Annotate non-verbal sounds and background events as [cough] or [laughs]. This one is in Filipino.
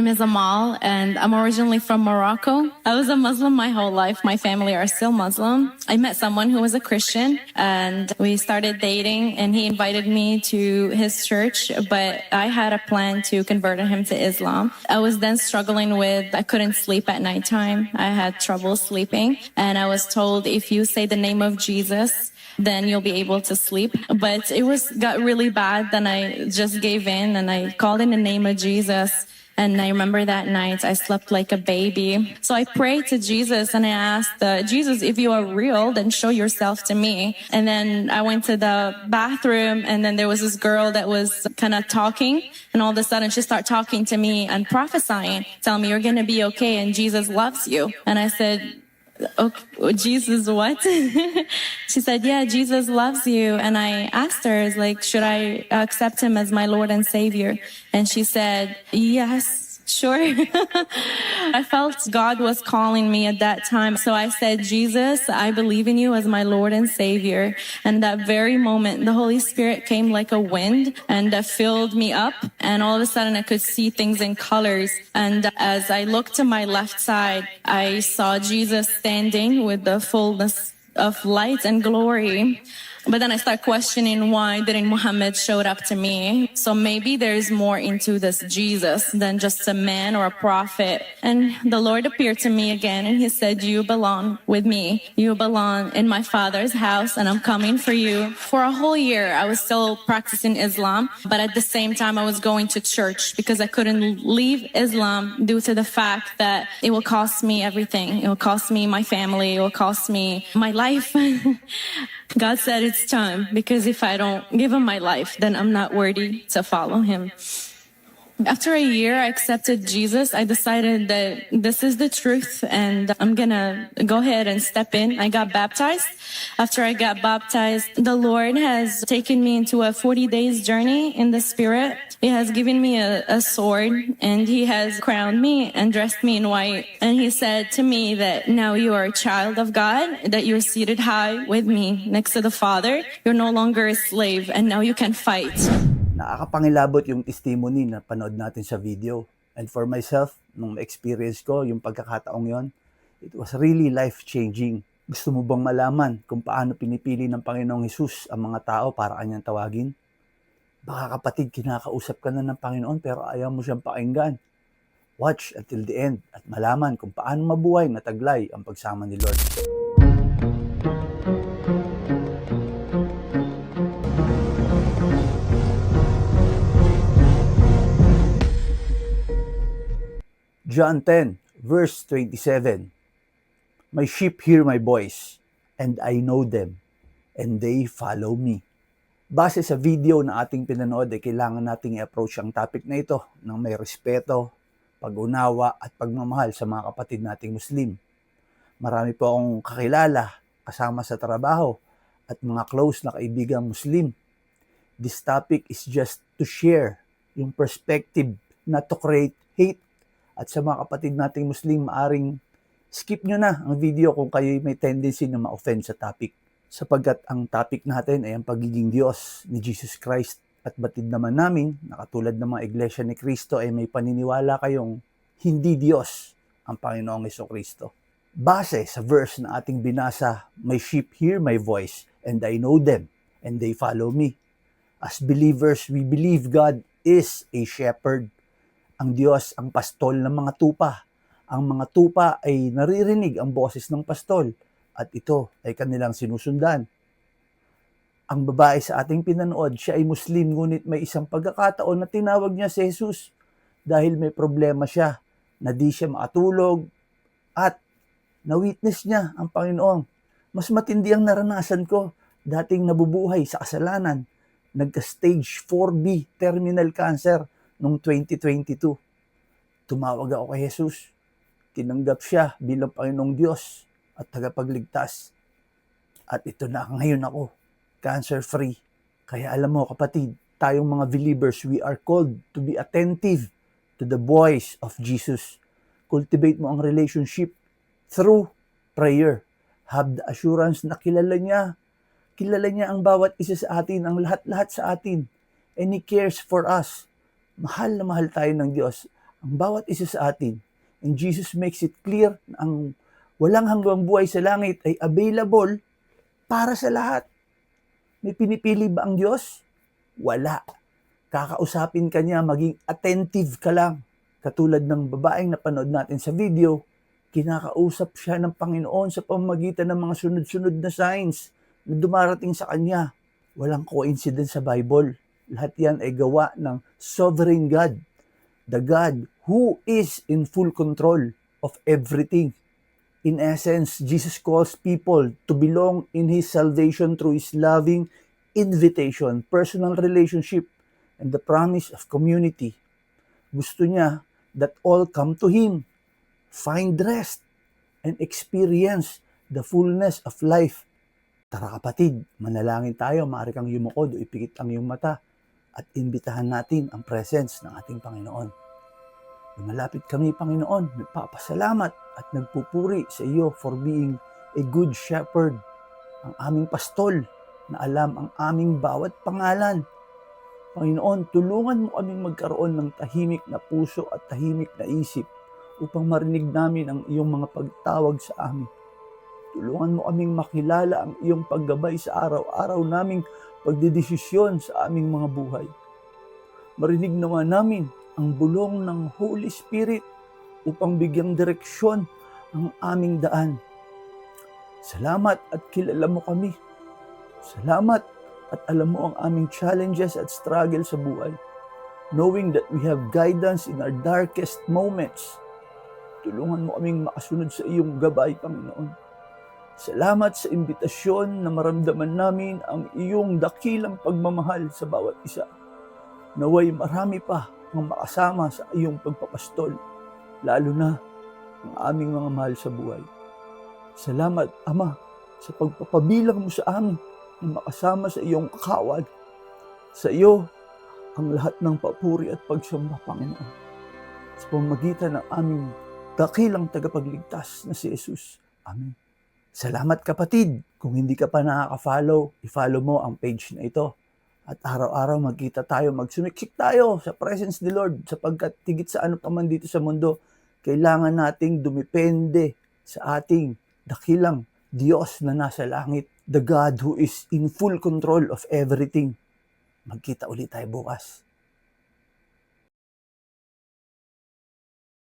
name is Amal, and I'm originally from Morocco. I was a Muslim my whole life. My family are still Muslim. I met someone who was a Christian, and we started dating, and he invited me to his church, but I had a plan to convert him to Islam. I was then struggling with, I couldn't sleep at nighttime. I had trouble sleeping, and I was told if you say the name of Jesus, then you'll be able to sleep. But it was got really bad. Then I just gave in and I called in the name of Jesus. And I remember that night I slept like a baby. So I prayed to Jesus and I asked, uh, Jesus, if you are real, then show yourself to me. And then I went to the bathroom and then there was this girl that was kind of talking. And all of a sudden she started talking to me and prophesying, telling me you're going to be okay and Jesus loves you. And I said, okay, Jesus, what? [laughs] she said, yeah, Jesus loves you. And I asked her, is like, should I accept him as my Lord and Savior? And she said, yes. Sure. [laughs] I felt God was calling me at that time. So I said, Jesus, I believe in you as my Lord and Savior. And that very moment, the Holy Spirit came like a wind and uh, filled me up. And all of a sudden I could see things in colors. And as I looked to my left side, I saw Jesus standing with the fullness of light and glory. But then I start questioning why didn't Muhammad showed up to me? So maybe there's more into this Jesus than just a man or a prophet. And the Lord appeared to me again and he said, you belong with me. You belong in my father's house and I'm coming for you. For a whole year, I was still practicing Islam, but at the same time, I was going to church because I couldn't leave Islam due to the fact that it will cost me everything. It will cost me my family. It will cost me my life. [laughs] God said it's time because if I don't give him my life, then I'm not worthy to follow him. After a year, I accepted Jesus. I decided that this is the truth and I'm gonna go ahead and step in. I got baptized. After I got baptized, the Lord has taken me into a 40 days journey in the spirit. He has given me a, a sword and he has crowned me and dressed me in white. And he said to me that now you are a child of God, that you're seated high with me next to the Father. You're no longer a slave and now you can fight. Nakakapangilabot yung testimony na panood natin sa video. And for myself, nung experience ko, yung pagkakataong yon, it was really life-changing. Gusto mo bang malaman kung paano pinipili ng Panginoong Hesus ang mga tao para kanyang tawagin? Baka kapatid, kinakausap ka na ng Panginoon pero ayaw mo siyang pakinggan. Watch until the end at malaman kung paano mabuhay na taglay ang pagsama ni Lord. John 10, verse 27. My sheep hear my voice, and I know them, and they follow me. Base sa video na ating pinanood, ay kailangan nating i-approach ang topic na ito ng may respeto, pag-unawa at pagmamahal sa mga kapatid nating Muslim. Marami po akong kakilala, kasama sa trabaho, at mga close na kaibigang Muslim. This topic is just to share yung perspective, not to create hate at sa mga kapatid nating Muslim, maaring skip nyo na ang video kung kayo may tendency na ma-offend sa topic. Sapagkat ang topic natin ay ang pagiging Diyos ni Jesus Christ. At batid naman namin, na katulad ng mga iglesia ni Kristo ay may paniniwala kayong hindi Diyos ang Panginoong Yeso Kristo. Base sa verse na ating binasa, My sheep hear my voice, and I know them, and they follow me. As believers, we believe God is a shepherd ang Diyos ang pastol ng mga tupa. Ang mga tupa ay naririnig ang boses ng pastol at ito ay kanilang sinusundan. Ang babae sa ating pinanood, siya ay Muslim ngunit may isang pagkakataon na tinawag niya si Jesus dahil may problema siya na di siya makatulog at na-witness niya ang Panginoon. Mas matindi ang naranasan ko dating nabubuhay sa kasalanan. Nagka-stage 4B terminal cancer noong 2022. Tumawag ako kay Jesus. Tinanggap siya bilang Panginoong Diyos at tagapagligtas. At ito na ngayon ako, cancer-free. Kaya alam mo kapatid, tayong mga believers, we are called to be attentive to the voice of Jesus. Cultivate mo ang relationship through prayer. Have the assurance na kilala niya. Kilala niya ang bawat isa sa atin, ang lahat-lahat sa atin. And He cares for us mahal na mahal tayo ng Diyos. ang bawat isa sa atin. And Jesus makes it clear na ang walang hanggang buhay sa langit ay available para sa lahat. May pinipili ba ang Diyos? Wala. Kakausapin ka niya, maging attentive ka lang. Katulad ng babaeng napanood natin sa video, kinakausap siya ng Panginoon sa pamamagitan ng mga sunod-sunod na signs na dumarating sa kanya. Walang coincidence sa Bible. Lahat yan ay gawa ng sovereign God. The God who is in full control of everything. In essence, Jesus calls people to belong in His salvation through His loving invitation, personal relationship, and the promise of community. Gusto niya that all come to Him, find rest, and experience the fullness of life. Tara kapatid, manalangin tayo, maaari kang yumukod o ipikit ang iyong mata at imbitahan natin ang presence ng ating Panginoon. Lumalapit kami, Panginoon, nagpapasalamat at nagpupuri sa iyo for being a good shepherd, ang aming pastol na alam ang aming bawat pangalan. Panginoon, tulungan mo kaming magkaroon ng tahimik na puso at tahimik na isip upang marinig namin ang iyong mga pagtawag sa amin. Tulungan mo kaming makilala ang iyong paggabay sa araw-araw naming pagdidesisyon sa aming mga buhay. Marinig naman namin ang bulong ng Holy Spirit upang bigyang direksyon ang aming daan. Salamat at kilala mo kami. Salamat at alam mo ang aming challenges at struggle sa buhay. Knowing that we have guidance in our darkest moments. Tulungan mo kaming makasunod sa iyong gabay, Panginoon. Salamat sa imbitasyon na maramdaman namin ang iyong dakilang pagmamahal sa bawat isa. Naway marami pa ang makasama sa iyong pagpapastol, lalo na ang aming mga mahal sa buhay. Salamat, Ama, sa pagpapabilang mo sa amin na makasama sa iyong kawad. Sa iyo, ang lahat ng papuri at pagsamba, Panginoon. Sa pamagitan ng aming dakilang tagapagligtas na si Jesus. Amen. Salamat kapatid. Kung hindi ka pa nakaka-follow, i-follow mo ang page na ito. At araw-araw magkita tayo, magsumiksik tayo sa presence ni Lord sapagkat tigit sa ano pa man dito sa mundo, kailangan nating dumipende sa ating dakilang Diyos na nasa langit, the God who is in full control of everything. Magkita ulit tayo bukas.